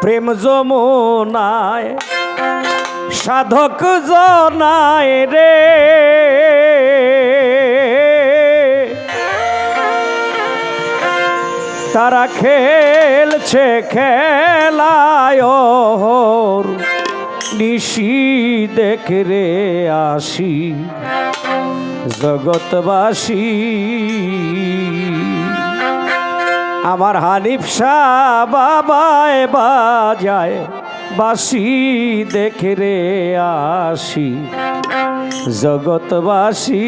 প্রেম যমুনায় সাধক জনায় রে। তারা খেলছে খেলায় নিশি দেখে রে আসি জগৎবাসী। আমার হানিফ শাহ বাবায় বাজায়, বাসি দেখে রে আসি, জগৎবাসী।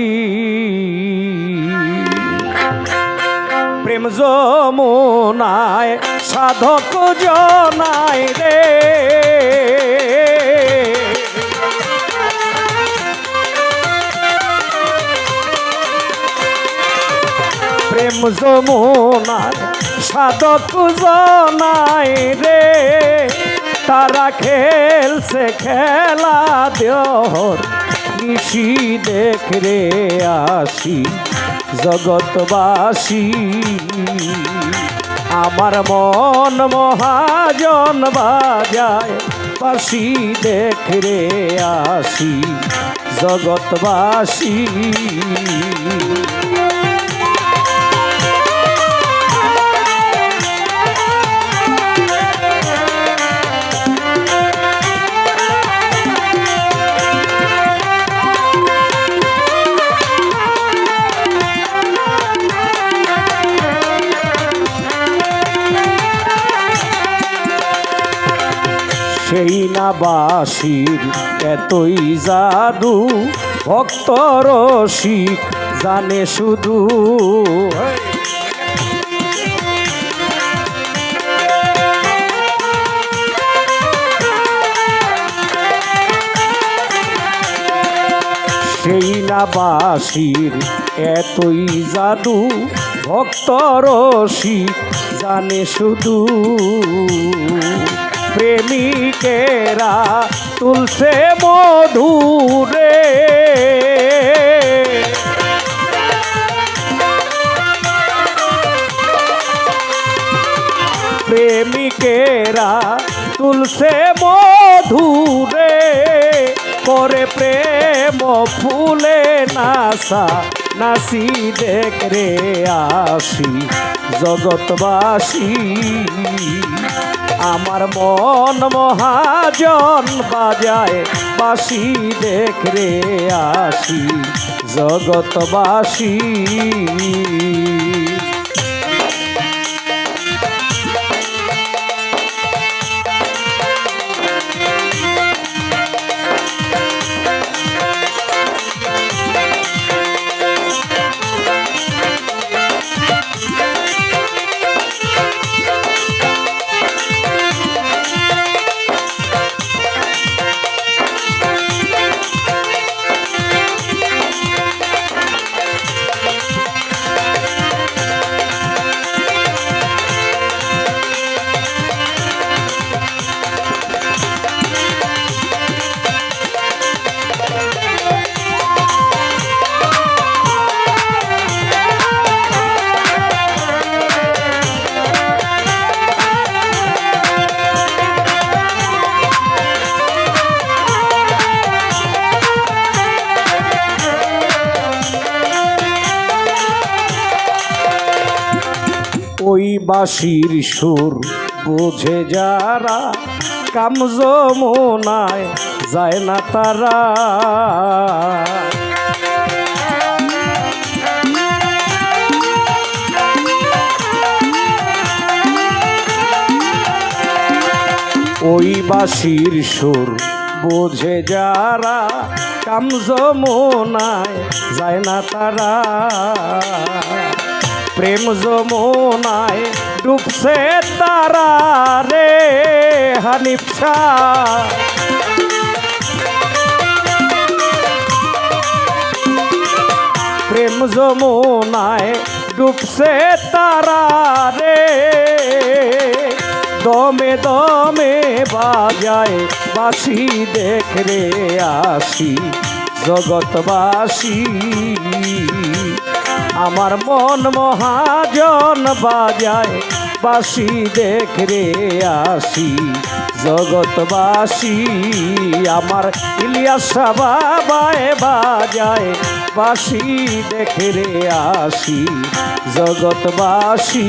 প্রেম যমুনায়, সাধক জনায় রে। প্রেম যমুনায় সাধক নাই রে। তারা খেলছে খেলা দেহর নিশি দেখ রে আসি জগৎবাসী। আমার মন মহাজন বাজায় বাসি দেখ রে আসি জগৎবাসী। সেই না বাসির এতই জাদু, ভক্ত রসিক জানে শুধু। সেই না বাসির এতই জাদু, ভক্ত রসিক জানে শুধু। প্রেমিকেরা তুলসে মধুরে। প্রেমিকেরা তুলসে মধুরে করে প্রেম ফুলে নাসা নাসি দেখ আসি জগৎবাসী। আমার মন মহাজন বাজায় বাসি দেখ রে আসি জগৎবাসী বাঁশির সুর বোঝে যারা কাম যমুনায় যায় না তারা। ওই বাঁশির সুর বোঝে যারা কাম যমুনায় যায় না তারা। প্রেম যমুনায় ডুবছে তারা রে, হানিফা প্রেম যমুনায় ডুবছে তারা রে, দমে দমে বাজায় বাসি দেখ রে আসি জগৎবাসী। আমার মন মহাজন বাজায়, বাসি দেখ রে আসি, জগৎবাসী আমার ইলিয়াসা বাবায় বাজায়, বাসি দেখরে আসি, জগৎবাসী।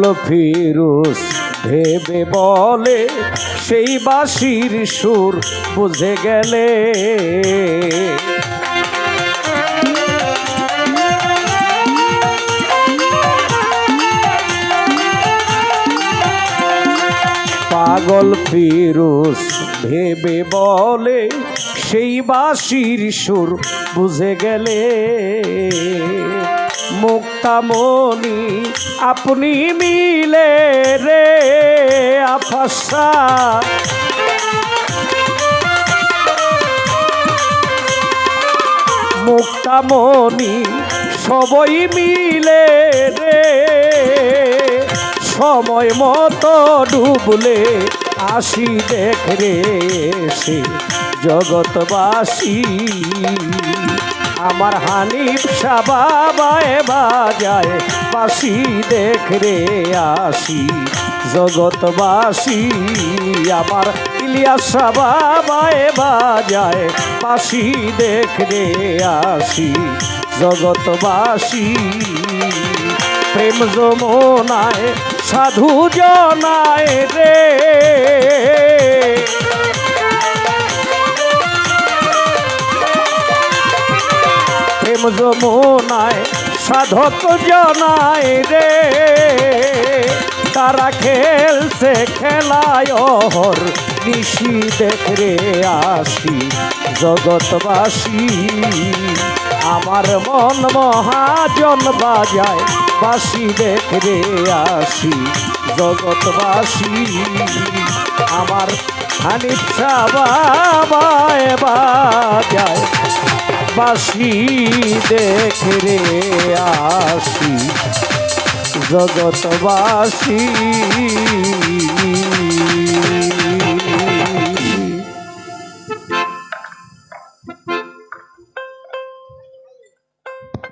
পাগল ফিরুস, ভেবে বলে, সেই বাঁশির সুর বুঝে গেলে। পাগল ফিরুস, ভেবে বলে, সেই বাঁশির সুর বুঝে গেলে। মুক্তামণি, আপনি মিলে রে আফাসা। মুক্তামণি, সবই মিলে রে। সময় মতো ডুবলে আসি দেখ রে সে জগৎবাসী। আমার হানিফ বাবায় বাজায়, বাসি দেখ রে আসি, জগৎবাসী আমার। ইলিয়াসা বাবায় বাজায়, বাসি দেখ রে আসি, জগৎবাসী। প্রেম যমুনায়, সাধু জনায় রে। প্রেম যমুনায়, সাধক জনায় রে। তারা খেলছে খেলায় অহর, নিশি দেখ রে আসি জগৎবাসী। আমার মন মহাজন বাজায় বাসি দেখ রে আসি জগৎবাসী। আমার হানিফা বাবায় বাজায়। বাসি দেখ রে আসি। জগৎবাসী